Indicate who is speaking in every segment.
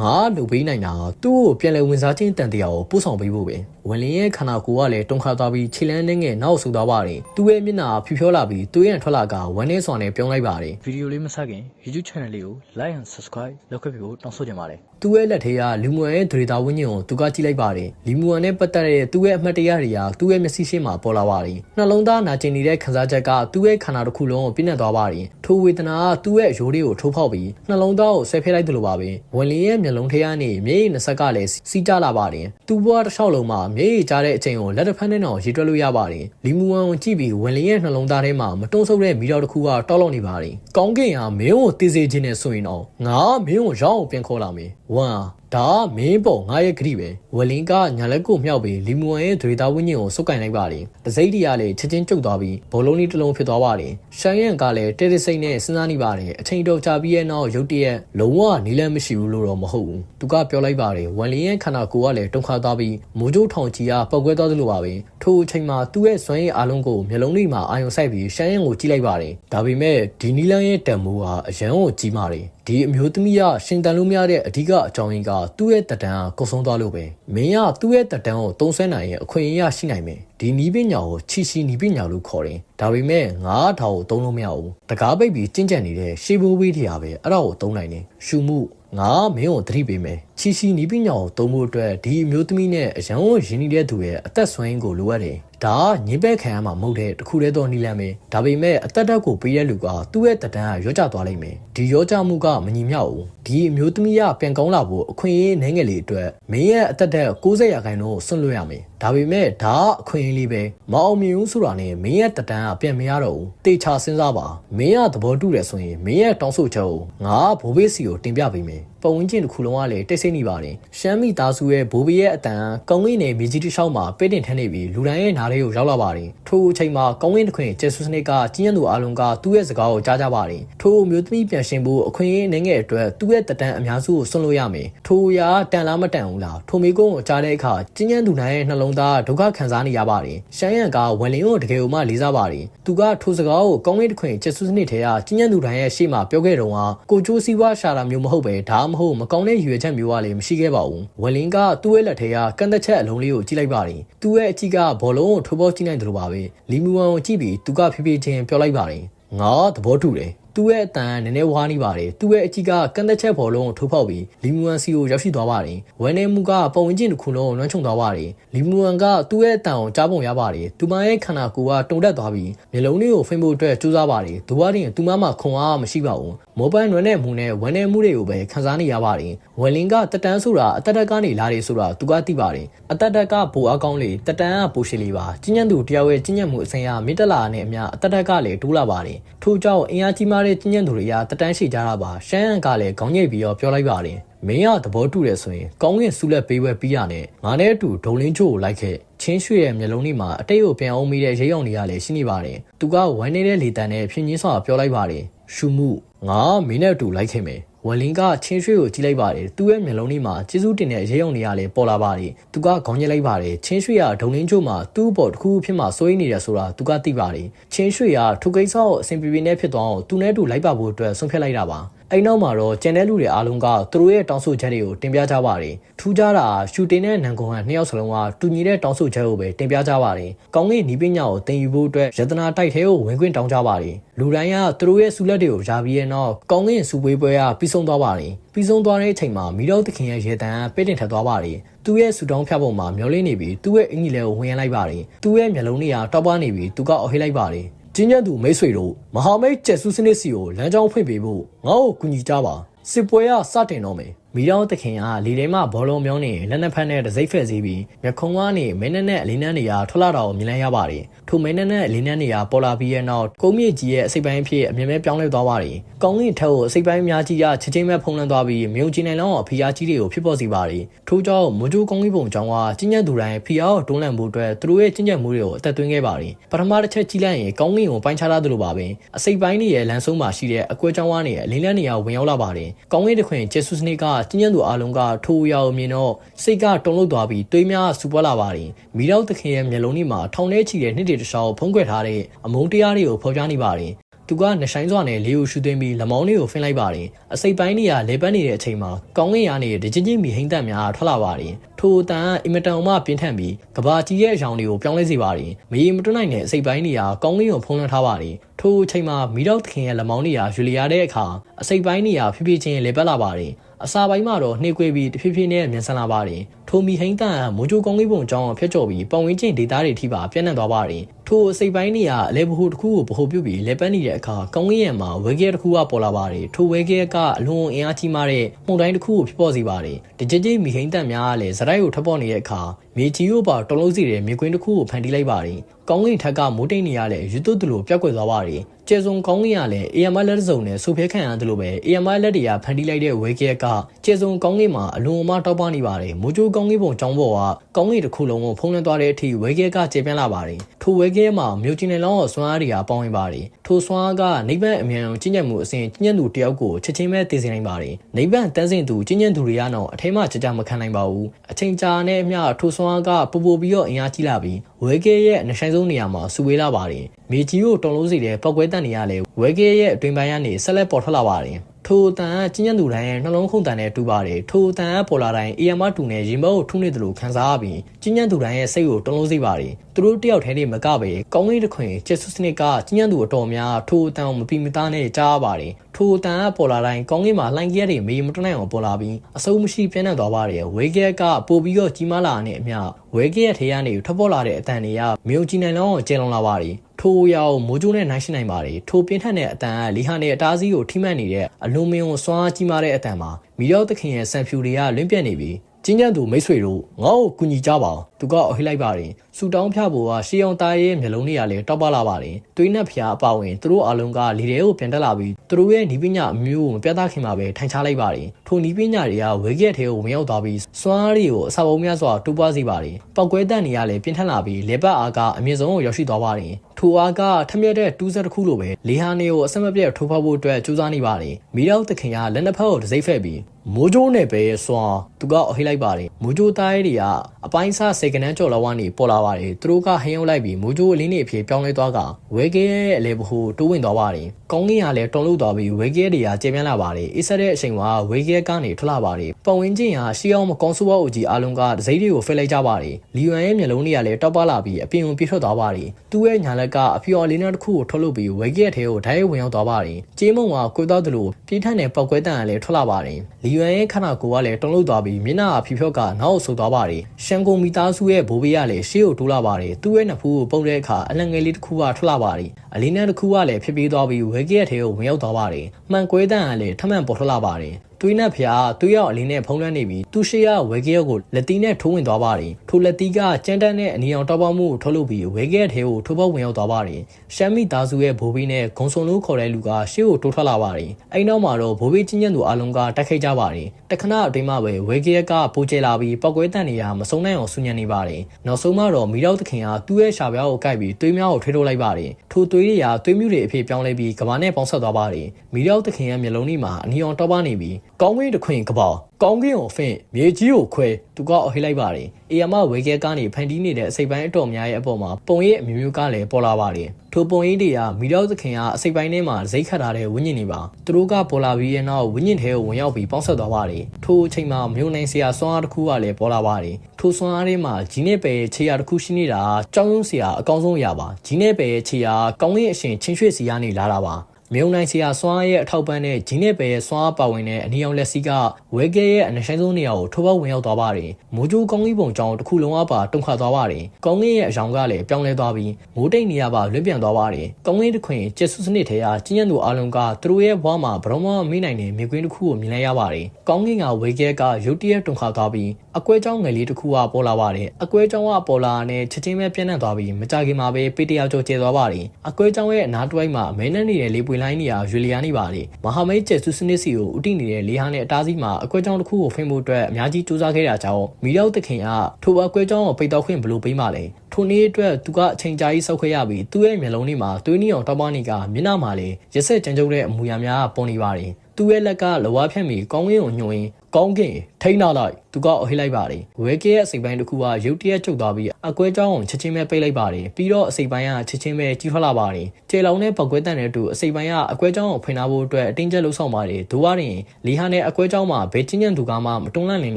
Speaker 1: ငါလုပ်ပေးနိုင်တာကသူ့ကိုပြန်လည်ဝင်စားခြင်းတန်တရားကိုပို့ဆောင်ပေးဖို့ပဲ ဝင်လင်းရဲ့ခန္ဓာကိုယ်ကလည်းတုန်ခါသွားပြီးခြေလန်းနှင်းငယ်နောက်ဆူသွားပါတယ်သူ့ရဲ့မျက်နှာဖြူဖြောလာပြီးသူ့ရဲ့ထွက်လာကဝမ်းနေစွာနဲ့ပြုံးလိုက်ပါတယ်
Speaker 2: ဗီဒီယိုလေးမဆက်ခင် YouTube channel လေးကို like and subscribe လုပ်ခဲ့ပြီးဖို့တောင်းဆိုချင်ပါတယ်
Speaker 1: သူ့ရဲ့လက်ထဲကလူမွန်ရဲ့ဒရေတာဝင်းညင်ကိုသူကကြည့်လိုက်ပါတယ်လီမွန်နဲ့ပတ်သက်တဲ့သူ့ရဲ့အမှတ်တရတွေကသူ့ရဲ့မျက်စိရှင်းမှာပေါ်လာပါတယ်နှလုံးသားနာကျင်နေတဲ့ခံစားချက်ကသူ့ရဲ့ခန္ဓာတစ်ခုလုံးကိုပြည့်နှက်သွားပါတယ်ထိုဝေဒနာကသူ့ရဲ့ရိုးလေးကိုထိုးဖောက်ပြီးနှလုံးသားကိုဆဲဖဲလိုက်သလိုပါပဲဝင်လင်းရဲ့မျက်လုံးထဲကနေမျက်ရည်နှစ်ဆက်ကလည်းစီးကြလာပါတယ်သူ့ဘဝတစ်လျှောက်လုံးမှာမျက်ရည်ကျတဲ့အချိန်ကိုလက်တစ်ဖက်နဲ့တော့ရေတွက်လို့ရပါတယ်လီမွန်ကိုကြည့်ပြီးဝင်လင်းရဲ့နှလုံးသားထဲမှာမတွန်းဆုပ်တဲ့မိတော်တစ်ခုကတောက်လော့နေပါတယ်ကောင်းကင်ဟာမင်းကိုတည်စေခြင်းနဲ့ဆိုရင်တော့ငါမင်းကိုရောင်းအောင်ပြန်ခေါ်လာမယ်ဝမ် ဒါမင်းပေါ့ငါရဲ့ဂရိပဲဝလင်ကညာလက်ကိုမြောက်ပြီးလီမူဝမ်ရဲ့ဒရေတာဝင်းညင်ကိုစုပ်ကင်လိုက်ပါတယ်တစိမ့်တီကလည်းချက်ချင်းကျုပ်သွားပြီးဘောလုံးလေးတစ်လုံးဖြစ်သွားပါတယ်ရှန်ရန်ကလည်းတဲတဲစိတ်နဲ့စဉ်းစားနေပါတယ်အချိန်တော်ကြာပြီးရဲ့နောက်ရုတ်တရက်လုံးဝနီးလန်းမရှိဘူးလို့တော့မဟုတ်ဘူးသူကပြောလိုက်ပါတယ်ဝလင်ရဲ့ခန္ဓာကိုယ်ကလည်းတုန်ခါသွားပြီးမိုးကြိုးထောင်ကြီးကပောက်ကွဲသွားသလိုပါပဲထိုအချိန်မှာသူ့ရဲ့စွမ်းရည်အားလုံးကိုမျက်လုံးလေးမှာအာရုံစိုက်ပြီးရှန်ရန်ကိုကြည့်လိုက်ပါတယ်ဒါပေမဲ့ဒီနီးလန်းရဲ့တံမိုးဟာအရန်ကိုကြီးမာတယ် ဒီအမျိုးသမီးကရှင်တန်လို့မရတဲ့အဓိကအကြောင်းရင်းကသူ့ရဲ့တက်တန်းကကုတ်ဆုံးသွားလို့ပဲမင်းကသူ့ရဲ့တက်တန်းကိုတုံးဆဲနိုင်ရင်အခွင့်အရေးရရှိနိုင်မယ်ဒီနီးပညာကိုချီချီနီးပညာလို့ခေါ်တယ်ဒါပေမဲ့ငါးထောင်ကိုတုံးလို့မရဘူးတကားပိတ်ပြီးကျင့်ကြံနေတဲ့ရှေးဘိုးဘေးတရားပဲအဲ့ဒါကိုတုံးနိုင်တယ်ရှုမှုငါမင်းကိုသတိပေးမယ်ချီချီနီးပညာကိုတုံးဖို့အတွက်ဒီအမျိုးသမီးနဲ့အရန်ကိုရင်းနှီးတဲ့သူရဲ့အသက်ဆွမ်းရင်းကိုလိုအပ်တယ်ဒါညင်ဘက်ခံရမှာမဟုတ်တဲ့တခုတည်းသောနီလန်ပဲဒါပေမဲ့အသက်တက်ကိုပေးတဲ့လူကသူ့ရဲ့တဒန်းကရောကြသွားလိမ့်မယ်ဒီရောကြမှုကမညီမျှဘူးဒီအမျိုးသမီးကပြန်ကောင်းလာဖို့အခွင့်အရေးနှဲငယ်လေးအတွက်မင်းရဲ့အသက်တက်60ရာခိုင်နှုန်းကိုဆွန့်လွတ်ရမယ်ဒါပေမဲ့ဒါအခွင့်အရေးလေးပဲမအောင်မြင်ဘူးဆိုတာနဲ့မင်းရဲ့တဒန်းကပြန်မရတော့ဘူးတေချာစဉ်းစားပါမင်းကသဘောတူတယ်ဆိုရင်မင်းရဲ့တောင်းဆိုချက်ကိုငါဘိုးဘေးစီကိုတင်ပြပေးမယ် ပတ်ဝန်းကျင်တစ်ခုလုံးကလည်းတိတ်ဆိတ်နေပါတယ်ရှမ်းမိသားစုရဲ့ဘိုးဘေးရဲ့အတန်ကောင်းကင်နယ်မြေကြီးတစ်လျှောက်မှာပဲ့တင်ထမ်းနေပြီးလူတိုင်းရဲ့နားလေးကိုရောက်လာပါတယ်ထိုအချိန်မှာကောင်းကင်တစ်ခွင်ကျဲဆူစနစ်ကကြီးရန်သူအလုံးကသူ့ရဲ့စကားကိုကြားကြပါတယ်ထိုအမျိုးသမီးပြန်ရှင်ဖို့အခွင့်အရေးအနေငယ်အတွက်သူ့ရဲ့တတန်အများစုကိုဆွန့်လို့ရမယ်ထိုအရာတန်လားမတန်ဘူးလားထိုမိကုန်းကိုကြားတဲ့အခါကြီးရန်သူတိုင်းရဲ့နှလုံးသားဒုက္ခခံစားနေရပါတယ်ရှမ်းရန်ကဝန်လင်းကိုတကယ်ကိုမှလေးစားပါတယ်သူကထိုစကားကိုကောင်းကင်တစ်ခွင်ကျဲဆူစနစ်ထဲကကြီးရန်သူတိုင်းရဲ့ရှေ့မှာပြောခဲ့တော့ကကိုကျိုးစည်းဝါရှာတာမျိုးမဟုတ်ပဲဒါမှမဟုတ်မကောင်းတဲ့ရွေချက်မျိုးကလည်းမရှိခဲ့ပါဘူးဝလင်ကသူ့ရဲ့လက်ထဲကကန့်သက်ချက်အလုံးလေးကိုကြည့်လိုက်ပါတယ်သူ့ရဲ့အကြည့်ကဘောလုံးကိုထိုးပေါကြည့်နိုင်တယ်လို့ပါပဲလီမူဝမ်ကိုကြည့်ပြီးသူကဖြည်းဖြည်းချင်းပြောလိုက်ပါတယ်ငါသဘောတူတယ် သူ့ရဲ့အတန်နည်းနည်းဝါးနေပါတယ်သူ့ရဲ့အကြည့်ကကန့်သက်ချက်ဘောလုံးကိုထိုးဖောက်ပြီးလီမူဝမ်စီကိုရောက်ရှိသွားပါတယ်ဝမ်နေမူကပုံဝင်ချင်းတစ်ခုလုံးကိုလွှမ်းခြုံသွားပါတယ်လီမူဝမ်ကသူ့ရဲ့အတန်ကိုကြားပုံရပါတယ်သူမရဲ့ခန္ဓာကိုယ်ကတုန်တက်သွားပြီးမျိုးလုံးလေးကိုဖိမ့်ဖို့အတွက်ကြိုးစားပါတယ်သူကတင်သူမမှာခွန်အားမရှိပါဘူးမောဘိုင်းနွယ်နဲ့မူနဲ့ဝမ်နေမှုတွေကိုပဲခန်းစားနေရပါတယ်ဝမ်လင်ကတက်တန်းဆိုတာအတက်တက်ကနေလာတယ်ဆိုတာသူကသိပါတယ်အတက်တက်ကပိုအားကောင်းလေတက်တန်းကပိုရှိလေပါကျဉ်းညံသူတယောက်ရဲ့ကျဉ်းညံမှုအစဉ်အရမစ်တလာနဲ့အမျှအတက်တက်ကလည်းတိုးလာပါတယ်ထို့ကြောင့်အင်အားကြီးမားတဲ့ကျဉ်းညံသူတွေကတက်တန်းရှိကြတာပါရှမ်းအန်ကလည်းခေါင်းညိတ်ပြီးတော့ပြောလိုက်ပါတယ်မင်းကသဘောတူတယ်ဆိုရင်ကောင်းကင်ဆူလက်ပေးဝဲပြီးရနဲ့ငါနဲ့အတူဒုံလင်းချို့ကိုလိုက်ခဲ့ချင်းရွှေရဲ့မျက်လုံးလေးမှာအတိတ်ကိုပြန်အောင်မိတဲ့ရိပ်အောင်တွေကလည်းရှိနေပါတယ်သူကဝိုင်းနေတဲ့လေတံနဲ့ဖြင်းချင်းစွာပြောလိုက်ပါတယ်ရှုမှုငါမင်းနဲ့အတူလိုက်ခဲ့မယ် ဝလင်ကချင်းရွှေကိုကြည့်လိုက်ပါတယ်သူ့ရဲ့မျက်လုံးလေးမှာကျေးဇူးတင်တဲ့ရေရုံတွေကလည်းပေါ်လာပါတယ်သူကခေါင်းညက်လိုက်ပါတယ်ချင်းရွှေကဒုံလင်းချို့မှာသူ့ဘော်တစ်ခုဖြစ်မှစိုးရိမ်နေတယ်ဆိုတာသူကသိပါတယ်ချင်းရွှေကထိုကိစ္စကိုအဆင်ပြေပြေနဲ့ဖြစ်သွားအောင်သူနဲ့အတူလိုက်ပါဖို့အတွက်ဆုံးဖြတ်လိုက်တာပါ အဲ့နောက်မှာတော့ကျန်တဲ့လူတွေအားလုံးကသူတို့ရဲ့တောင်းဆိုချက်တွေကိုတင်ပြကြပါတယ်ထူးခြားတာရှူတင်တဲ့နန်ကွန်ဟန်နှစ်ယောက်စလုံးကတူညီတဲ့တောင်းဆိုချက်ကိုပဲတင်ပြကြပါတယ်ကောင်းကင်နီးပညာကိုသင်ယူဖို့အတွက်ယတနာတိုက်ထဲကိုဝင်ခွင့်တောင်းကြပါတယ်လူတိုင်းကသူတို့ရဲ့ဆူလက်တွေကိုယာပြီးရဲ့နောက်ကောင်းကင်စူပွေးပွဲကပြီးဆုံးသွားပါတယ်ပြီးဆုံးသွားတဲ့အချိန်မှာမိတော့သခင်ရဲ့ရေတံကပဲ့တင်ထက်သွားပါတယ်သူ့ရဲ့ဆူတောင်းဖြတ်ပုံမှာမျောလင်းနေပြီးသူ့ရဲ့အင်ကြီးလေးကိုဝင်ရလိုက်ပါတယ်သူ့ရဲ့မျက်လုံးတွေကတောက်ပနေပြီးသူကအော်ဟစ်လိုက်ပါတယ် ကျင်းကျန်သူမိတ်ဆွေတို့မဟာမိတ်ကျက်စုစနစ်စီကိုလမ်းကြောင်းဖွင့်ပေးဖို့ငါ့ကိုကူညီကြပါစစ်ပွဲကစတင်တော့မယ် မီတော်တခင်ကလီထဲမှာဘောလုံးမျိုးနဲ့လက်နက်ဖက်နဲ့တစိမ့်ဖက်စီးပြီးမြခုံကနေမင်းနဲ့နဲ့အလင်းနှန်းနေရာထွက်လာတာကိုမြင်လိုက်ရပါတယ်ထိုမင်းနဲ့နဲ့အလင်းနှန်းနေရာပေါ်လာပြီးရဲ့နောက်ကုန်းမြေကြီးရဲ့အစိပ်ပိုင်းအဖြစ်အမြင်မဲ့ပြောင်းလဲသွားပါတယ်ကောင်းကင်ထက်ကိုအစိပ်ပိုင်းများကြီးကချက်ချင်းပဲဖုံးလွှမ်းသွားပြီးမြုံကျင်နိုင်လောင်းအဖီယာကြီးတွေကိုဖြစ်ပေါ်စေပါတယ်ထို့ကြောင့်မွန်ကျိုးကောင်းကင်ပုံကြောင့်ကကျဉ်းညက်သူတိုင်းဖီယာကိုတွန်းလှန်ဖို့အတွက်သူတို့ရဲ့ကျဉ်းညက်မှုတွေကိုအသက်သွင်းခဲ့ပါတယ်ပထမတစ်ချက်ကြည့်လိုက်ရင်ကောင်းကင်ကိုပိုင်းခြားထားသလိုပါပဲအစိပ်ပိုင်းတွေရဲ့လမ်းဆုံးမှာရှိတဲ့အကွဲကြောင်းဝါးနေရဲ့အလင်းလန်းနေရာဝင်ရောက်လာပါတယ်ကောင်းကင်တစ်ခွင်ဂျေဆုစနစ်ကကျဉ်းညက်သူအလုံးကထိုးရောက်မြင်တော့စိတ်ကတုန်လှုပ်သွားပြီးတွေးများစူပွားလာပါတယ်မိတော့သခင်ရဲ့မျက်လုံးထဲမှာထောင်ထဲချီတဲ့နှစ်တွေတခြားကိုဖုံးကွယ်ထားတဲ့အမုန်းတရားတွေကိုဖော်ပြနေပါတယ်သူကနှဆိုင်စွာနဲ့လေးကိုရှူသွင်းပြီးလမောင်းလေးကိုဖင်းလိုက်ပါတယ်အစိပ်ပိုင်းနေရလေပတ်နေတဲ့အချိန်မှာကောင်းကင်ရနေတချင်းချင်းမီဟိမ့်တန်များထွက်လာပါတယ်ထိုအတန်အင်မတန်မှပြင်းထန်ပြီးကဘာကြီးရဲ့အယောင်တွေကိုပြောင်းလဲစေပါတယ်မီမတွနိုင်တဲ့အစိပ်ပိုင်းနေရကောင်းကင်ကိုဖုံးလွှမ်းထားပါတယ်ထိုအချိန်မှာမီတော့သခင်ရဲ့လမောင်းနေရယူလီယာတဲ့အခါအစိပ်ပိုင်းနေရဖြည်းဖြည်းချင်းလေပတ်လာပါတယ် အစာပိုင်းမှာတော့နှိကွေးပြီးတဖြည်းဖြည်းနဲ့မြန်ဆန်လာပါတယ်ထိုမီဟိမ့်တန်မိုးချိုကောင်းကင်ပုံကြောင်းဖျက်ကျော်ပြီးပတ်ဝန်းကျင်ဒေသတွေထိပါပြန့်နှံ့သွားပါတယ်ထိုအစိပ်ပိုင်းနေရအလဲဘဟုတစ်ခုကိုဗဟုပြုပြီးလဲပတ်နေတဲ့အခါကောင်းကင်ရံမှာဝဲကဲတစ်ခုကပေါ်လာပါတယ်ထိုဝဲကဲကအလွန်အင်အားကြီးမားတဲ့မှုန်တိုင်းတစ်ခုကိုဖြစ်ပေါ်စေပါတယ်ဒီကြိတ်မီဟိမ့်တန်များကလည်းဇရိုက်ကိုထပ်ပေါ်နေတဲ့အခါမြေကြီးကိုပါတုံးလုံးစီတဲ့မြေကွင်းတစ်ခုကိုဖန်တီးလိုက်ပါတယ် ကောင်းကင်ထက်ကမိုးတိတ်နေရတဲ့ယူသွတ်တူလိုပျောက်ကွယ်သွားပါတယ်ကျဲစုံကောင်းကင်ကလည်း AMI လက်စုံနဲ့ဆူဖဲခံရတယ်လို့ပဲ AMI လက်တွေကဖန်တီးလိုက်တဲ့ဝဲကဲကကျဲစုံကောင်းကင်မှာအလွန်အမတောက်ပနေပါတယ်မိုးကြိုးကောင်းကင်ပုံကျောင်းပေါ်ကကောင်းကင်တစ်ခုလုံးကိုဖုံးလွှမ်းသွားတဲ့အထိဝဲကဲကကျေပြန့်လာပါတယ်ထိုဝဲကဲမှာမြို့ချင်းနယ်လောင်းကိုစွမ်းအားတွေကပေါင်းဝင်ပါတယ်ထိုစွမ်းအားကနိဗ္ဗာန်အမြန်ကြီးညက်မှုအစဉ်ကြီးညက်သူတယောက်ကိုချက်ချင်းပဲတည်စေနိုင်ပါတယ်နိဗ္ဗာန်တန်းစင်သူကြီးညက်သူတွေကတော့အထဲမှာကြကြမခံနိုင်ပါဘူးအချိန်ကြာနဲ့အမျှထိုစွမ်းအားကပူပူပြီးတော့အင်အားကြီးလာပြီး ဝဲကဲရဲ့အနှဆိုင်ဆုံးနေရာမှာစူဝေးလာပါတယ်မြေကြီးကိုတုံလို့စီတဲ့ပောက်ကွဲတန်နေရလဲဝဲကဲရဲ့အတွင်ပိုင်းကနေဆက်လက်ပေါ်ထွက်လာပါတယ် ထိုအတန်ကကျဉ်းကျဉ်သူတိုင်းရဲ့နှလုံးခုန်တန်နဲ့တူပါတယ်ထိုအတန်ကပေါ်လာတိုင်း AMR တူနဲ့ရင်ဘတ်ကိုထုံးနေတယ်လို့ခံစားရပြီးကျဉ်းကျဉ်သူတိုင်းရဲ့စိတ်ကိုတုံးလုံးစေပါတယ်သူတို့တယောက်တည်းနေမကပဲကောင်းကင်တစ်ခွင်ကျက်ဆုစနစ်ကကျဉ်းကျဉ်သူအတော်များထိုအတန်ကိုမပီမသားနဲ့ကြားရပါတယ်ထိုအတန်ကပေါ်လာတိုင်းကောင်းကင်မှာလှိုင်းကြီးတွေမေးမတွနိုင်အောင်ပေါ်လာပြီးအစုံမရှိပြန့်နှံ့သွားပါတယ်ဝေကက်ကပို့ပြီးတော့ကြီးမားလာတဲ့အမျှဝဲကက်ထဲကနေထွက်ပေါ်လာတဲ့အတန်တွေကမြို့ကြီးနိုင်လောင်းကိုကျဲလွန်လာပါတယ် ထိုရောက်မိုးကြိုးနဲ့နိုင်ရှိနိုင်ပါတယ်ထိုပြင်းထန်တဲ့အတန်ကလီဟာနဲ့အတားစီးကိုထိမှတ်နေတဲ့အလူမင်းကိုစွမ်းအားကြီးမားတဲ့အတန်မှာမီတော့သခင်ရဲ့ဆန်ဖြူတွေကလွင့်ပြက်နေပြီးကျင်းကျန်သူမိတ်ဆွေတို့ငါ့ကိုကူညီကြပါ သူကအဟိလိုက်ပါတယ်စူတောင်းဖျဖို့ကရှေးအောင်သားရဲ့မျက်လုံးတွေကလည်းတောက်ပလာပါတယ်သွေးနဲ့ဖျားအပါဝင်သူတို့အလုံးကလီတဲကိုပြန်တက်လာပြီးသူတို့ရဲ့နီးပညာအမျိုးကိုမပြတ်သားခင်မှာပဲထိုင်ချလိုက်ပါတယ်ထိုနီးပညာတွေကဝေကက်ထဲကိုဝင်ရောက်သွားပြီးစွမ်းအားတွေကိုအစာပုံများစွာတူပွားစေပါတယ်ပောက်ကွဲတန်တွေကလည်းပြင်းထန်လာပြီးလေပတ်အားကအမြင့်ဆုံးကိုရောက်ရှိသွားပါတယ်ထိုအားကထမျက်တဲ့တူးဆက်တစ်ခုလိုပဲလေဟာနေကိုအဆက်မပြတ်ထိုးဖောက်ဖို့အတွက်ကြိုးစားနေပါတယ်မီရောက်သခင်ကလက်နှစ်ဖက်ကိုတစိမ့်ဖက်ပြီးမိုးကြိုးနဲ့ပဲစွမ်းသူကအဟိလိုက်ပါတယ်မိုးကြိုးသားတွေကအပိုင်းစားစေကနန်းကျော်လောက်ကနေပေါ်လာပါတယ်သူတို့ကဟင်းရောက်လိုက်ပြီးမိုးကြိုးအလင်းနေအဖြစ်ပြောင်းလဲသွားကဝဲကဲရဲ့အလဲဘဟုတိုးဝင်သွားပါတယ်ကောင်းကင်ကလည်းတုံလို့သွားပြီးဝဲကဲတွေကကျေပြန့်လာပါတယ်အေးဆက်တဲ့အချိန်မှာဝဲကဲကနေထွက်လာပါတယ်ပတ်ဝန်းကျင်ကရှီအောင်မကောင်းဆိုးဝါးအူကြီးအားလုံးကဒစိမ့်တွေကိုဖက်လိုက်ကြပါတယ်လီယွန်ရဲ့မျက်လုံးတွေကလည်းတောက်ပလာပြီးအပြင်ကိုပြေးထွက်သွားပါတယ်သူ့ရဲ့ညာလက်ကအဖျော်လေးနဲ့တစ်ခုကိုထုတ်လုပ်ပြီးဝဲကဲထဲကိုဓာတ်ရိုက်ဝင်ရောက်သွားပါတယ်ကျေးမုံကကိုသွားသလိုပြေးထန်တဲ့ပောက်ကွဲတန်ကလည်းထွက်လာပါတယ်လီယွန်ရဲ့ခန္ဓာကိုယ်ကလည်းတုံလို့သွားပြီးမျက်နှာအဖျော်ကနောက်ဆုတ်သွားပါတယ်ရှန်ကုန်မီသားစုရဲ့ဘိုးဘေးကလည်းရှေ့ကိုတိုးလာပါတယ်သူ့ရဲ့နှဖူးကိုပုတ်တဲ့အခါအလံငယ်လေးတစ်ခုကထွက်လာပါတယ်အလင်းနဲ့တစ်ခုကလည်းဖြစ်ပြေးသွားပြီးဝဲကဲထဲကိုဝင်ရောက်သွားပါတယ်မှန်ကွဲတန်ကလည်းထမှန်ပေါ်ထွက်လာပါတယ်သွေးနဲ့ဖျားသွေးရောက်အလင်းနဲ့ဖုံးလွှမ်းနေပြီးသူရှိရဝဲကဲကိုလက်တီးနဲ့ထိုးဝင်သွားပါတယ်ထိုလက်တီးကကြမ်းတမ်းတဲ့အနီအောင်တောက်ပေါက်မှုကိုထုတ်လုပ်ပြီးဝဲကဲထဲကိုထိုးပေါက်ဝင်ရောက်သွားပါတယ်ရှမ်းမိသားစုရဲ့ဘိုးဘီနဲ့ဂုံစုံလို့ခေါ်တဲ့လူကရှေ့ကိုတိုးထွက်လာပါတယ်အဲ့နောက်မှာတော့ဘိုးဘီချင်းညံ့သူအလုံးကတိုက်ခိုက်ကြပါတယ်တခဏအတွင်းမှာပဲဝဲကဲကပိုကျဲလာပြီးပောက်ကွဲတန်နေရမစုံနိုင်အောင်ဆူညံနေပါတယ်နောက်ဆုံးမှတော့မိတော့သခင်ကသူ့ရဲ့ရှာပြားကိုကိုက်ပြီးသွေးများကိုထွေးထုတ်လိုက်ပါတယ်ထိုသွေးတွေကသွေးမြူတွေအဖြစ်ပြောင်းလဲပြီးကဘာနဲ့ပေါင်းဆက်သွားပါတယ်မိတော့သခင်ရဲ့မျက်လုံးထဲမှာအနီအောင်တောက်ပနေပြီးကောင်းကင်တစ်ခွင်ကပောက်ကောင်းကင်ကိုဖင့်မြေကြီးကိုခွဲသူကအဟိလိုက်ပါတယ်အေယာမဝေကဲကနေဖန်တီးနေတဲ့အစိပ်ပိုင်းအတော်များရဲ့အပေါ်မှာပုံရိပ်အမျိုးမျိုးကလည်းပေါ်လာပါတယ်ထိုပုံရိပ်တွေကမိတော့သခင်ကအစိပ်ပိုင်းထဲမှာဇိတ်ခတ်ထားတဲ့ဝိညာဉ်တွေပါသူတို့ကပေါ်လာပြီးရဲ့နောက်ဝိညာဉ်ထဲကိုဝင်ရောက်ပြီးပေါင်းဆက်သွားပါတယ်ထိုအချိန်မှာမြို့နိုင်ဆရာစွမ်းအားတစ်ခုကလည်းပေါ်လာပါတယ်ထိုစွမ်းအားထဲမှာဂျီနဲ့ပဲခြေရာတစ်ခုရှိနေတာကြောင်းရုံးဆရာအကောင်းဆုံးအရာပါဂျီနဲ့ပဲခြေရာကောင်းကင်အရှင်ချင်းရွှေ့စီကနေလာတာပါ မြုံနိုင်ဆရာစွာရဲ့အထောက်ပံ့နဲ့ဂျင်းနဲ့ပဲရဲ့စွာပါဝင်တဲ့အနီအောင်လက်စီကဝဲကဲရဲ့အနဆိုင်ဆုံးနေရာကိုထိုးပေါက်ဝင်ရောက်သွားပါတယ်။မိုးကြိုးကောင်းကြီးပုံကြောင့်တစ်ခုလုံးအပါတုံခါသွားပါတယ်။ကောင်းကြီးရဲ့အယောင်ကလည်းပြောင်းလဲသွားပြီးမိုးတိတ်နေရာပါလွင့်ပြန်သွားပါတယ်။ကောင်းကြီးတစ်ခွင်ကျက်ဆုစနစ်ထဲကကျင်းရသူအလုံးကသူတို့ရဲ့ဘဝမှာဘရောမမေးနိုင်တဲ့မြေကွင်းတစ်ခုကိုမြင်လိုက်ရပါတယ်။ကောင်းကြီးကဝဲကဲကရုတ်တရက်တုံခါသွားပြီး အကွဲကြောင်းငယ်လေးတစ်ခုကပေါ်လာပါတယ်။အကွဲကြောင်းကပေါ်လာနဲ့ချက်ချင်းပဲပြန့်နှံ့သွားပြီးမကြခင်မှာပဲပေတရာကျော်ကျဲသွားပါတယ်။အကွဲကြောင်းရဲ့အနားတွိုင်းမှာမဲနှက်နေတဲ့လေပွေလိုင်းနေရာရွေလျာနေပါလေမဟာမိတ်ကျက်စုစနစ်စီကိုဥတီနေတဲ့လေဟာနဲ့အတားစီးမှာအကွဲကြောင်းတစ်ခုကိုဖိမှုအတွက်အများကြီးစူးစမ်းခဲ့တာကြောင့်မီရောက်သခင်ကထိုအကွဲကြောင်းကိုပိတ်တော့ခွင့်ဘလို့ပေးမှလဲထိုနေ့အတွက်သူကအချိန်ကြာကြီးစောက်ခွဲရပြီးသူ့ရဲ့မျက်လုံးထဲမှာသွေးနီအောင်တောက်ပနေကမျက်နှာမှာလည်းရက်ဆက်ကြမ်းကြုတ်တဲ့အမူအရာများပေါ်နေပါတယ်သူ့ရဲ့လက်ကလဝါဖြန့်ပြီးကောင်းကင်ကိုညှို့ရင်း ကောင်းကင်ထိန်းထားလိုက်သူကအဟိလိုက်ပါတယ်ဝဲကဲရဲ့အစိပ်ပိုင်းတစ်ခုကရုတ်တရက်ကျုပ်သွားပြီးအကွဲကြောင်းအောင်ချက်ချင်းပဲပိတ်လိုက်ပါတယ်ပြီးတော့အစိပ်ပိုင်းကချက်ချင်းပဲကြီးထွက်လာပါတယ်ကျေလောင်နဲ့ပောက်ကွဲတန်တဲ့အတူအစိပ်ပိုင်းကအကွဲကြောင်းအောင်ဖွင့်ထားဖို့အတွက်အတင်းကျပ်လှုပ်ဆောင်ပါတယ်ဒိုဝါရင်လီဟာနဲ့အကွဲကြောင်းမှာဘဲချင်းညံသူကမှမတွန်းလန့်နေ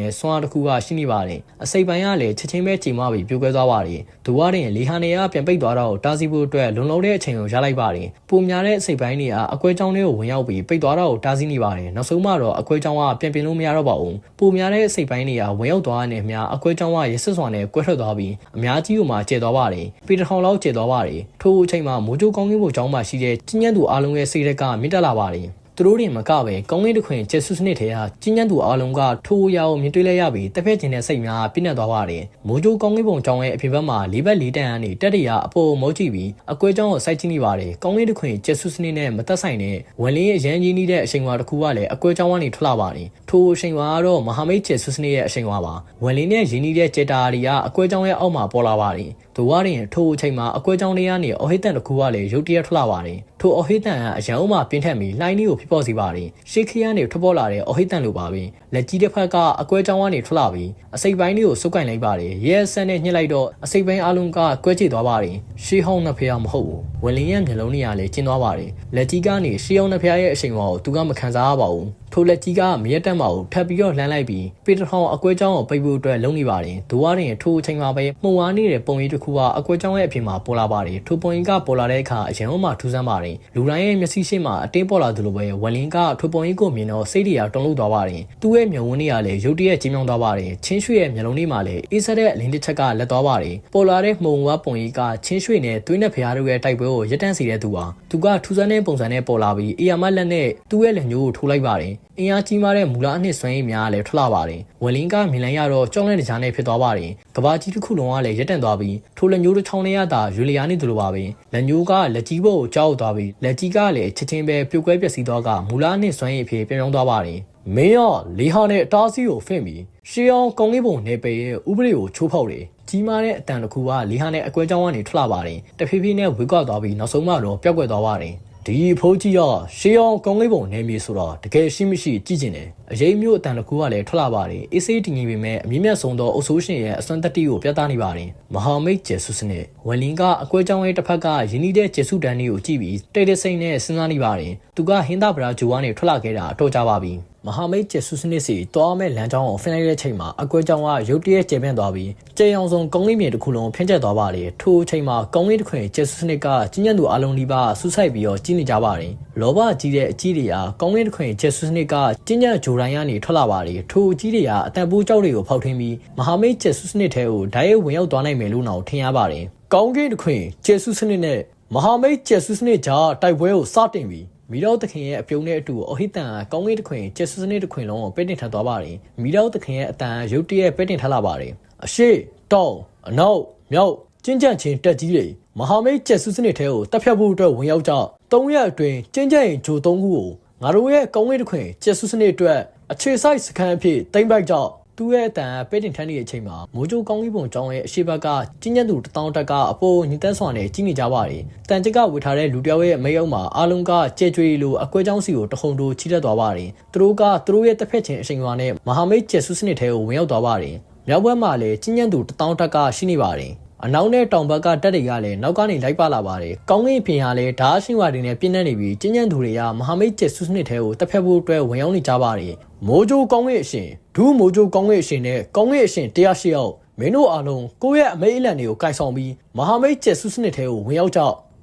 Speaker 1: တဲ့ဆွမ်းအားတစ်ခုကရှိနေပါတယ်အစိပ်ပိုင်းကလည်းချက်ချင်းပဲချိန်မပြီးပြိုကွဲသွားပါတယ်ဒိုဝါရင်လီဟာနဲ့ကပြန်ပိတ်သွားတော့တားစီဖို့အတွက်လုံလောက်တဲ့အချိန်ကိုရလိုက်ပါတယ်ပုံများတဲ့အစိပ်ပိုင်းတွေကအကွဲကြောင်းတွေကိုဝင်ရောက်ပြီးပိတ်သွားတော့တားစီနေပါတယ်နောက်ဆုံးမှတော့အကွဲကြောင်းကပြန်ပြင်လို့မရတော့ပါဘူးပုံများတဲ့အစိပ်ပိုင်းတွေကဝင်ရောက်သွားတဲ့မြအကွဲကြောင်းကရစ်စစ်စွာနဲ့ကွဲထွက်သွားပြီးအများကြီးကိုမှကျဲသွားပါတယ်ပေတထောင်လောက်ကျဲသွားပါတယ်ထို့အချိန်မှာမိုးကြိုးကောင်းကင်ဘုံကျောင်းမှာရှိတဲ့ကျဉ်းညံ့သူအားလုံးရဲ့စိတ်ဓာတ်ကမြင့်တက်လာပါတယ် သူတို့တွေမကပဲကောင်းကင်တခွင်ကျက်ဆုစနစ်ထဲကကျင်းညံသူအားလုံးကထိုးရအောင်မြင်တွေ့လိုက်ရပြီးတစ်ဖက်ကျင်တဲ့စိတ်များပြည့်နေသွားပါတယ်။မိုးကြိုးကောင်းကင်ပုံကြောင်းရဲ့အပြင်ဘက်မှာလေးဘက်လေးတန်ကနေတက်တရအပေါ်မောကြည့်ပြီးအကွဲကြောင်းကိုစိုက်ကြည့်နေပါတယ်။ကောင်းကင်တခွင်ကျက်ဆုစနစ်နဲ့မသက်ဆိုင်တဲ့ဝင်လင်းရဲ့ရန်ကြီးနီးတဲ့အချိန်ဝါတစ်ခုကလည်းအကွဲကြောင်းကနေထွက်လာပါတယ်။ထိုအချိန်ဝါကတော့မဟာမိတ်ကျက်ဆုစနစ်ရဲ့အချိန်ဝါပါ။ဝင်လင်းနဲ့ရင်းနီးတဲ့ဂျက်တာရီကအကွဲကြောင်းရဲ့အောက်မှာပေါ်လာပါတယ်။ ဒိုဝါရင်ထိုအချိန်မှာအကွဲကြောင်းလေးကနေအော်ဟိတန်တစ်ခုကလည်းရုတ်တရက်ထွက်လာပါတယ်။ထိုအော်ဟိတန်ကအရန်အုံးမှာပြင်းထန်ပြီးလှိုင်းလေးကိုဖြစ်ပေါ်စေပါတယ်။ရှေးခရီးကနေထွက်ပေါ်လာတဲ့အော်ဟိတန်လိုပါပဲ။လက်ကြီးတစ်ဖက်ကအကွဲကြောင်းကနေထွက်လာပြီးအစိပ်ပိုင်းလေးကိုစုပ်ကင်လိုက်ပါတယ်။ရဲဆန်နဲ့ညှစ်လိုက်တော့အစိပ်ပိုင်းအလုံးကကွဲချေသွားပါတယ်။ရှေးဟောင်းနှစ်ဖျားမဟုတ်ဘူး။ဝင်လင်းရဲ့မျက်လုံးတွေကလည်းကျင်းသွားပါတယ်။လက်ကြီးကနေရှေးဟောင်းနှစ်ဖျားရဲ့အချိန်ကိုသူကမခံစားရပါဘူး။ ထိုလက်ကြီးကမရက်တက်မအောင်ထပ်ပြီးတော့လှမ်းလိုက်ပြီးပေတထောင်အကွဲကြောင်းကိုပိတ်ဖို့အတွက်လုံနေပါတယ်။ဒိုဝါရင်ထိုအချိန်မှာပဲမှုံဝါနေတဲ့ပုံရိပ်တစ်ခုကအကွဲကြောင်းရဲ့အပြင်မှာပေါ်လာပါတယ်။ထိုပုံရိပ်ကပေါ်လာတဲ့အခါအရင်မှထူးဆန်းပါတယ်။လူတိုင်းရဲ့မျက်စိရှိမှအတင်းပေါ်လာသလိုပဲဝလင်းကထိုပုံရိပ်ကိုမြင်တော့စိတ်တွေကတုန်လှုပ်သွားပါတယ်။သူ့ရဲ့မျက်ဝန်းတွေကလည်းရုတ်တရက်ကြီးမြောင်းသွားပါတယ်။ချင်းရွှေရဲ့မျက်လုံးလေးမှာလည်းအေးဆက်တဲ့အလင်းတစ်ချက်ကလက်သွားပါတယ်။ပေါ်လာတဲ့မှုံဝါပုံရိပ်ကချင်းရွှေနဲ့သွေးနဲ့ဖျားတို့ရဲ့တိုက်ပွဲကိုရပ်တန့်စေတဲ့သူပါ။သူကထူးဆန်းတဲ့ပုံစံနဲ့ပေါ်လာပြီးအေယာမလက်နဲ့သူ့ရဲ့လက်ညှိုးကိုထိုးလိုက်ပါတယ်။အင်အားကြီးမားတဲ့မူလအနှစ်စွမ်းရည်များလည်းထွက်လာပါတယ်။ဝလင်းကမြင်လိုက်ရတော့ကြောင်းတဲ့ကြားနဲ့ဖြစ်သွားပါတယ်။ကဘာကြီးတစ်ခုလုံးကလည်းရက်တန့်သွားပြီးထိုလက်ညှိုးတစ်ချောင်းလေးရတာရွေလျာနေသလိုပါပဲ။လက်ညှိုးကလက်ကြီးဘုတ်ကိုကြောက်သွားပြီးလက်ကြီးကလည်းချက်ချင်းပဲပြုတ်ကွဲပျက်စီးသွားကမူလအနှစ်စွမ်းရည်အဖြစ်ပြောင်းသွားပါတယ်။မင်းရောလီဟာနဲ့အတားစီးကိုဖင့်ပြီးရှေးအောင်ကောင်းလေးပုံနေပေရဲ့ဥပဒေကိုချိုးဖောက်တယ်။ကြီးမားတဲ့အတန်တစ်ခုကလီဟာနဲ့အကွဲကြောင်းကနေထွက်လာပါတယ်။တဖြည်းဖြည်းနဲ့ဝေကွသွားပြီးနောက်ဆုံးမှတော့ပျောက်ကွယ်သွားပါတယ်။ ဒီဖိုးကြီးကရှေးအောင်ကောင်းလေးပုံနေမြေဆိုတော့တကယ်ရှိမရှိကြည့်ကျင်တယ်အရေးမျိုးအတန်တစ်ခုကလည်းထွက်လာပါတယ်အေးဆေးတည်ငြိမ်ပေမဲ့အမြင့်မြတ်ဆုံးသောအုပ်ဆိုးရှင်ရဲ့အစွမ်းတတိကိုပြသနေပါတယ်မဟာမိတ်ကျဲဆုစနစ်ဝန်လင်းကအကွဲကြောင်းရဲ့တစ်ဖက်ကယင်းနေတဲ့ကျဲဆုတန်းလေးကိုကြည့်ပြီးတိတ်တဆိတ်နဲ့စဉ်းစားနေပါတယ်သူကဟင်းသားဗရာဂျူကနေထွက်လာခဲ့တာအတော့ကြပါပြီမဟာမိတ်ကျဲဆုစနစ်စီတောင်းမဲ့လမ်းကြောင်းကိုဖင်လိုက်တဲ့ချိန်မှာအကွဲကြောင်းကရုတ်တရက်ကျဲပြန့်သွားပြီးကျဲအောင်ဆုံးကောင်းလေးမြေတစ်ခုလုံးဖျက်ကျက်သွားပါတယ်ထိုအချိန်မှာကောင်းလေးတစ်ခွင်ကျဲဆုစနစ်ကကျဉ်းညံ့သူအလုံးလေးပါဆူဆိုင်ပြီးတော့ကြီးနေကြပါတယ်လောဘကြီးတဲ့အကြီးတွေဟာကောင်းလေးတစ်ခွင်ကျဲဆုစနစ်ကကျဉ်းညံ့ဂျိုတိုင်းကနေထွက်လာပါတယ်ထိုအကြီးတွေကအတန်ပိုးကြောက်တွေကိုဖောက်ထွင်းပြီးမဟာမိတ်ကျဲဆုစနစ်ထဲကိုဓာတ်ရိုက်ဝင်ရောက်သွားနိုင်မယ်လို့တော့ထင်ရပါတယ်ကောင်းကင်တစ်ခွင်ကျဲဆုစနစ်နဲ့မဟာမိတ်ကျဲဆုစနစ်ကြားတိုက်ပွဲကိုစတင်ပြီးမီတော့သခင်ရဲ့အပြုံးနဲ့အတူအဟိတန်ကကောင်းကင်တစ်ခွင်ကျက်ဆူစနစ်တစ်ခွင်လုံးကိုပဲ့တင်ထသွားပါတယ်မီတော့သခင်ရဲ့အတန်ရုတ်တရက်ပဲ့တင်ထလာပါတယ်အရှိတောင်းအနောက်မြောက်ကျင်းကြံချင်းတက်ကြီးတွေမဟာမိတ်ကျက်ဆူစနစ်ထဲကိုတပ်ဖြတ်ဖို့အတွက်ဝင်ရောက်ကြ၃ရက်အတွင်းကျင်းကြံရင်ဂျို၃ခုကို ငါတို့ရဲ့ကောင်းကင်တစ်ခွင်ကျက်ဆူစနစ်အတွက်အခြေဆိုင်စခန်းအဖြစ်တိမ့်ပိုက်ကြသူ့ရဲ့အတန်ပဲတင်ထမ်းနေတဲ့အချိန်မှာမိုးကြိုးကောင်းကြီးပုံကျောင်းရဲ့အရှိဘက်ကကျင်းညက်သူတထောင်တက်ကအပေါ်ညီတက်စွာနဲ့ကြီးနေကြပါတယ်။တန်ချက်ကဝေထားတဲ့လူတယောက်ရဲ့အမိတ်အောက်မှာအားလုံးကကြဲကြွေလိုအကွဲကျောင်းစီကိုတခုံတိုးချီတက်သွားပါတယ်။သူတို့ကသူတို့ရဲ့တစ်ဖက်ချင်းအချိန်ဝါနဲ့မဟာမိတ်ကျက်ဆုစနစ်ထဲကိုဝင်ရောက်သွားပါတယ်။မြောက်ဘက်မှာလည်းကျင်းညက်သူတထောင်တက်ကရှိနေပါတယ်။ အနောက်နဲ့တောင်ဘက်ကတက်တွေကလည်းနောက်ကနေလိုက်ပါလာပါတယ်။ကောင်းကင်ပြင်ဟာလည်းဓာတ်ရှင်ဝါတွေနဲ့ပြင်းနေနေပြီးကျဉ်းညံသူတွေကမဟာမိတ်ကျက်ဆုစနစ်ထဲကိုတက်ဖက်ဖို့အတွက်ဝင်ရောက်နေကြပါတယ်။မိုးကြိုးကောင်းကင်အရှင်ဒူးမိုးကြိုးကောင်းကင်အရှင်နဲ့ကောင်းကင်အရှင်တရားရှိအောင်မင်းတို့အားလုံးကိုယ့်ရဲ့အမေအလံတွေကိုကိုင်ဆောင်ပြီးမဟာမိတ်ကျက်ဆုစနစ်ထဲကိုဝင်ရောက်ကြ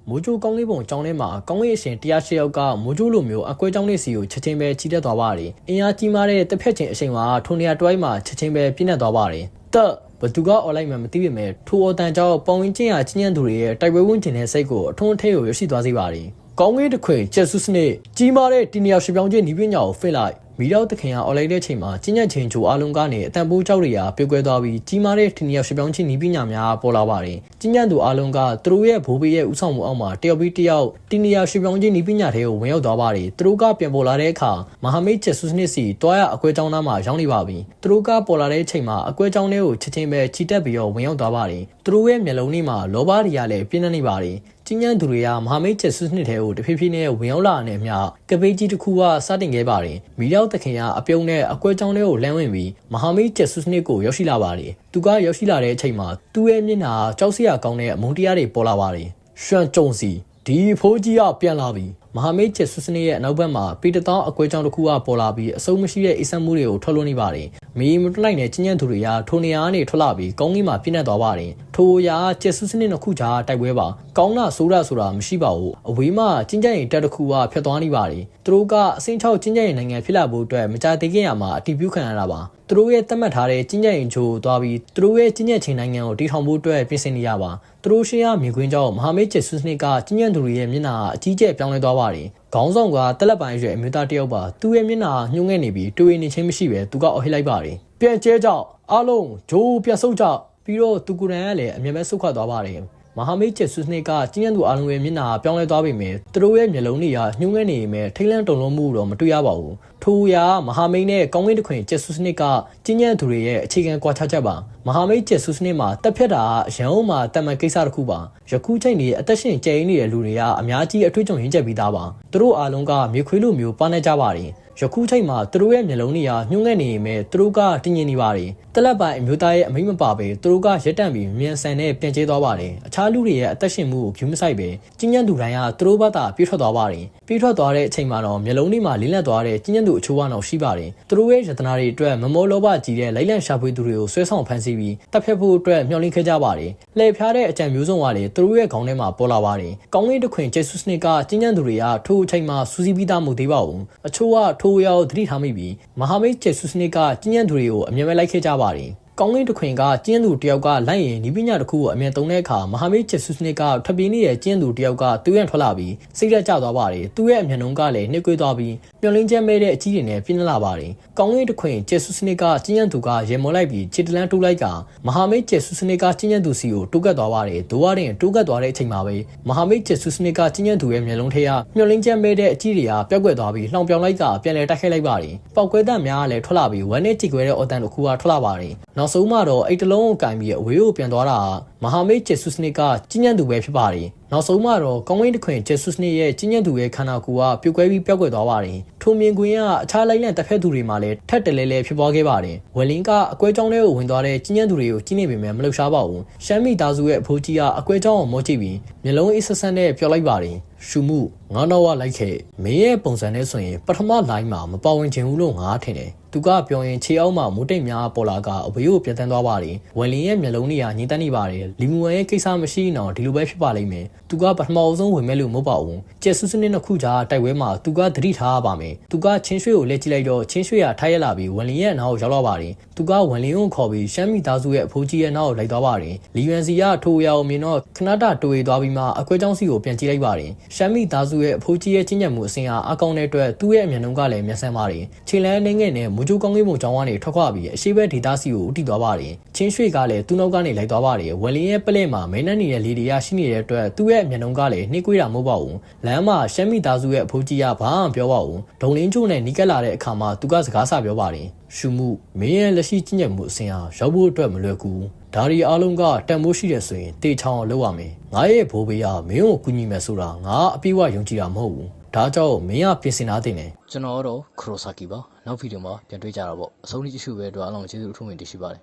Speaker 1: မိုးကြိုးကောင်းလေးပုံကျောင်းထဲမှာကောင်းလေးအရှင်တရားရှိယောက်ကမိုးကြိုးလိုမျိုးအကွဲကျောင်းလေးစီကိုချက်ချင်းပဲချီတက်သွားပါတယ်။အင်အားကြီးမားတဲ့တစ်ဖက်ချင်းအရှင်ကထိုနေရာတွိုင်းမှာချက်ချင်းပဲပြင်းနေသွားပါတယ်။တက် ဘသူကအွန်လိုင်းမှာမသိပေမဲ့ထိုအတန်ကြောင့်ပေါင်ဝင်ချင်းရချင်းညံသူတွေရဲ့တိုက်ပွဲဝင်ကျင်တဲ့စိတ်ကိုအထွန်းအထဲကိုရရှိသွားစေပါတယ်။ကောင်းကင်တစ်ခွင်ကျက်ဆုစနစ်ကြီးမားတဲ့တင်နီယာရွှေပြောင်းချင်းနီးပညာကိုဖိလိုက် မီတော့တခင်ကအော်လိုက်တဲ့အချိန်မှာကျဉ်းညက်ချင်းချိုအားလုံးကနေအတန်ပိုးကြောက်တွေကပြုတ်ကွဲသွားပြီးကြီးမားတဲ့တင်နီယာရွှေပြောင်းချင်းနီးပညာများပေါ်လာပါတယ်။ကျဉ်းညက်သူအားလုံးကသူတို့ရဲ့ဘိုးဘေးရဲ့ဥဆောင်မှုအောက်မှာတယောက်ပြီးတယောက်တင်နီယာရွှေပြောင်းချင်းနီးပညာတွေကိုဝင်ရောက်သွားပါတယ်။သူတို့ကပြန်ပေါ်လာတဲ့အခါမဟာမိတ်ကျက်ဆုစနစ်စီတွားရအကွဲကြောင်းသားမှာရောက်နေပါပြီ။သူတို့ကပေါ်လာတဲ့အချိန်မှာအကွဲကြောင်းလေးကိုချက်ချင်းပဲချီတက်ပြီးတော့ဝင်ရောက်သွားပါတယ်။သူတို့ရဲ့မျက်လုံးလေးမှာလောဘတွေကလည်းပြင်းနေနေပါတယ်။ ကျကြီးညံသူတွေကမဟာမိတ်ချက်ဆုနှစ်ထဲကိုတဖြည်းဖြည်းနဲ့ဝင်ရောက်လာတဲ့အမျှကပိတ်ကြီးတစ်ခုကစတင်ခဲ့ပါတယ်။မီရောက်တခင်ကအပြုံးနဲ့အကွဲကြောင်းတွေကိုလမ်းဝင်ပြီးမဟာမိတ်ချက်ဆုနှစ်ကိုရောက်ရှိလာပါတယ်။သူကရောက်ရှိလာတဲ့အချိန်မှာသူ့ရဲ့မျက်နှာကြောက်စရာကောင်းတဲ့အမုန်းတရားတွေပေါ်လာပါတယ်။ရွှန်ကြုံစီဒီဖိုးကြီးကပြန်လာပြီမဟာမိတ်ချက်ဆွစနေရဲ့အနောက်ဘက်မှာပေတသောအကွဲကြောင်တစ်ခုကပေါ်လာပြီးအစုံမရှိတဲ့အိစက်မှုတွေကိုထွက်လွှင့်နေပါတယ်မီမတလိုက်တဲ့ချင်းညံသူတွေကထိုနေရာကနေထွက်လာပြီးကောင်းကင်မှာပြည့်နေသွားပါတယ်ထိုရာချက်ဆွစနေနှစ်ခုကြားတိုက်ပွဲပါကောင်းတာဆိုးတာဆိုတာမရှိပါဘူးအဝေးမှာချင်းကြရင်တက်တစ်ခုကဖျက်သွားနေပါတယ်သူတို့ကအစင်းချောက်ချင်းကြရင်နိုင်ငံဖြစ်လာဖို့အတွက်မကြသေးခင်ရမှာအတီးပြုခံရတာပါသူတို့ရဲ့သတ်မှတ်ထားတဲ့ချင်းကြရင်ချိုးသွားပြီးသူတို့ရဲ့ချင်းညက်ချင်းနိုင်ငံကိုတီထောင်ဖို့အတွက်ပြင်ဆင်နေရပါသူတို့ရှေ့ရမြင်ကွင်းကြောင့်မဟာမိတ်ချက်ဆွစနေကချင်းညံသူတွေရဲ့မျက်နှာအကြီးကျယ်ပြောင်းလဲသွားပါတယ်ခေါင်းဆောင်ကတက်လက်ပိုင်းရွယ်အမျိုးသားတယောက်ပါသူ့ရဲ့မျက်နှာညှိုးငဲ့နေပြီးတွေးနေချင်းမရှိပဲသူကအော်ဟစ်လိုက်ပါတယ်ပြန်ကျဲကြောက်အားလုံးဂျိုးပြန်ဆုတ်ကြောက် ပြီးတော့သူကူရန်ကလည်းအမြဲပဲဆုတ်ခွာသွားပါတယ်မဟာမိတ်ချက်ဆွစနေကကျင်းရသူအားလုံးရဲ့မျက်နှာပြောင်းလဲသွားပြီမယ်သူတို့ရဲ့မျက်လုံးတွေကညှိုးငဲ့နေမယ်ထိတ်လန့်တုန်လုံးမှုတော့မတွေ့ရပါဘူးထို့ရာမဟာမိတ်နဲ့ကောင်းကင်တခွင်ချက်ဆုစနစ်ကကျင်းညံသူတွေရဲ့အခြေခံကွာခြားချက်ပါမဟာမိတ်ချက်ဆုစနစ်မှာတက်ဖြတ်တာရန်အောင်မှာတမန်ကိစ္စတစ်ခုပါယခုချိန်နေအသက်ရှင်ကျင်းနေတဲ့လူတွေကအများကြီးအထွေးကြုံရင်းချက်ပြီးသားပါသူတို့အားလုံးကမြေခွေးလိုမျိုးပါနေကြပါတယ် ယခုချိန်မှာသူတို့ရဲ့မျက်လုံးတွေကညှိုးငဲ့နေပေမဲ့သူတို့ကတင်းငင်နေပါတယ်တလက်ပိုင်အမျိုးသားရဲ့အမိမပါပဲသူတို့ကရက်တန့်ပြီးမြန်ဆန်နဲ့ပြန်ကျဲသွားပါတယ်အခြားလူတွေရဲ့အသက်ရှင်မှုကိုကျူးမဆိုင်ပဲကျင်းညံသူတိုင်းကသူတို့ဘက်ကပြေးထွက်သွားပါတယ်ပြေးထွက်သွားတဲ့အချိန်မှာတော့မျက်လုံးတွေမှာလင်းလက်သွားတဲ့ကျင်းညံသူအချိုးကတော့ရှိပါတယ်သူတို့ရဲ့ယတနာတွေအတွက်မမောလောဘကြီးတဲ့လိုက်လံရှာဖွေသူတွေကိုဆွဲဆောင်ဖမ်းဆီးပြီးတပ်ဖြတ်ဖို့အတွက်မျှော်လင့်ခဲ့ကြပါတယ်လှည့်ဖျားတဲ့အကြံမျိုးစုံကလည်းသူတို့ရဲ့ခေါင်းထဲမှာပေါ်လာပါတယ်ကောင်းကင်တခွင်ဂျေဆုစနစ်ကကျင်းညံသူတွေကထိုအချိန်မှာစူးစီးပြီးသားမဟုတ်သေးပါဘူးအချို့ကထိုရောက်သတိထားမိပြီးမဟာမိတ်ဂျေဆုစနစ်ကကျင်းညံသူတွေကိုအမြဲပဲလိုက်ခဲ့ကြပါတယ် ကောင်းကင်တခွင်ကကျင်းသူတယောက်ကလိုက်ရင်ဒီပညာတစ်ခုကိုအမြဲတုံးတဲ့အခါမဟာမိတ်ချစ်ဆုစနစ်ကထပ်ပြင်းနေတဲ့ကျင်းသူတယောက်ကသူ့ရန်ထွက်လာပြီးစိတ်ရက်ကျသွားပါတယ်သူ့ရဲ့အမျက်နှုံးကလည်းနှိကွေးသွားပြီးမျောလင်းချက်မဲ့တဲ့အကြီးတွေနဲ့ပြင်းလာပါတယ်ကောင်းကင်တခွင်ချစ်ဆုစနစ်ကကျင်းရန်သူကရေမော်လိုက်ပြီးချစ်တလန်းတိုးလိုက်ကမဟာမိတ်ချစ်ဆုစနစ်ကကျင်းရန်သူစီကိုတိုးကတ်သွားပါတယ်ဒိုးဝရင်တိုးကတ်သွားတဲ့အချိန်မှာပဲမဟာမိတ်ချစ်ဆုစနစ်ကကျင်းရန်သူရဲ့မျက်လုံးထဲကမျောလင်းချက်မဲ့တဲ့အကြီးတွေကပျောက်ကွယ်သွားပြီးလှောင်ပြောင်လိုက်ကပြန်လဲတိုက်ခိုက်လိုက်ပါတယ်ပောက်ကွဲတံများကလည်းထွက်လာပြီးဝမ်းနဲ့ကြိကွဲတဲ့အော်တန်တစ်ခုကထွက်လာပါတယ်နောက်ဆုံးမှတော့အိတ်တလုံးကိုကင်ပြီးအဝေးကိုပြန်သွားတာမဟာမိတ်ဂျေဆုစနစ်ကကြီးညံ့သူပဲဖြစ်ပါတယ်နောက်ဆုံးမှတော့ကောင်းဝင်းတခွင်ဂျေဆုစနစ်ရဲ့ကြီးညံ့သူရဲ့ခန္ဓာကိုယ်ကပြုတ်ကွဲပြီးပျောက်ကွယ်သွားပါတယ်ထိုမြင်ကွင်းကအခြားလိုက်လံတစ်ဖက်သူတွေမှလည်းထက်တလဲလဲဖြစ်ပွားခဲ့ပါတယ်ဝယ်လင်းကအကွဲကြောင်းလေးကိုဝင်သွားတဲ့ကြီးညံ့သူတွေကိုကြီးနေပေမဲ့မလှုပ်ရှားပါဘူးရှမ်းမိသားစုရဲ့အဖိုးကြီးကအကွဲကြောင်းကိုမောကြည့်ပြီးမျက်လုံးအေးဆက်ဆက်နဲ့ပြောလိုက်ပါတယ်ရှုမှုငါတော့ဝလိုက်ခဲ့မင်းရဲ့ပုံစံနဲ့ဆိုရင်ပထမလိုင်းမှာမပါဝင်ချင်ဘူးလို့ငါထင်တယ် သူကပြောရင်ခြေအောက်မှာမူတိတ်များပေါ်လာကအဝေးကိုပြန်တန်းသွားပါတယ်ဝယ်လင်းရဲ့မျက်လုံးတွေကညှိတန်းနေပါတယ်လီမူဝမ်ရဲ့ကိစ္စမရှိတော့ဒီလိုပဲဖြစ်ပါလိမ့်မယ်သူကပထမအဆုံးဝင်မဲ့လို့မဟုတ်ပါဘူးကျက်ဆူစနစ်နှစ်ခုကြားတိုက်ပွဲမှာသူကသတိထားပါမယ်သူကချင်းရွှေကိုလက်ကြည့်လိုက်တော့ချင်းရွှေကထားရလာပြီးဝယ်လင်းရဲ့နောက်ရောက်လာပါတယ်သူကဝယ်လင်းကိုခေါ်ပြီးရှမ်းမိသားစုရဲ့အဖိုးကြီးရဲ့နောက်လိုက်သွားပါတယ်လီယွန်စီကထိုးရအောင်မြင်တော့ခဏတာတွေးသွားပြီးမှအကွဲကြောင်းစီကိုပြန်ကြည့်လိုက်ပါတယ်ရှမ်းမိသားစုရဲ့အဖိုးကြီးရဲ့ချင်းညံမှုအစဉ်အားအကောင်းတဲ့အတွက်သူ့ရဲ့အမျက်နှုံးကလည်းမျက်စမ်းပါတယ်ခြေလန်းနှင်းငယ်နဲ့မူဂျူကောင်းကင်ပုံကြောင်းကနေထွက်ခွာပြီးအရှိဘက်ဒေတာစီကိုဦးတည်သွားပါတယ်ချင်းရွှေကလည်းသူ့နောက်ကနေလိုက်သွားပါတယ်ဝယ်လင်းရဲ့ပလက်မှာမဲနှက်နေတဲ့လေတွေရရှိနေတဲ့အတွက်သူ့ရဲ့အမျက်နှုံးကလည်းနှိကွေးတာမဟုတ်ပါဘူးလမ်းမှာရှမ်းမိသားစုရဲ့အဖိုးကြီးကဘာမှပြောပါဘူးဒုံလင်းချို့နဲ့နီးကပ်လာတဲ့အခါမှာသူကစကားဆပြောပါတယ် ရှုမှုမင်းရဲ့လက်ရှိကျင့်ကြံမှုအစဉ်အားရောက်ဖို့အတွက်မလွယ်ကူဒါရီအားလုံးကတန်ဖိုးရှိတယ်ဆိုရင်တေချောင်းအောင်လုပ်ရမယ်ငါရဲ့ဘိုးဘေးကမင်းကိုကူညီမယ်ဆိုတာငါအပြည့်အဝယုံကြည်တာမဟုတ်ဘူးဒါကြောင့်မင်းကပြင်ဆင်ထားတင်တယ်
Speaker 2: ကျွန်တော်ကတော့ခရိုဆာကီပါနောက်ဗီဒီယိုမှာပြန်တွေ့ကြတာပေါ့အဆုံးထိကြည့်ရှုပဲအတွက်အားလုံးကျေးဇူးအထူးတင်ရှိပါတယ်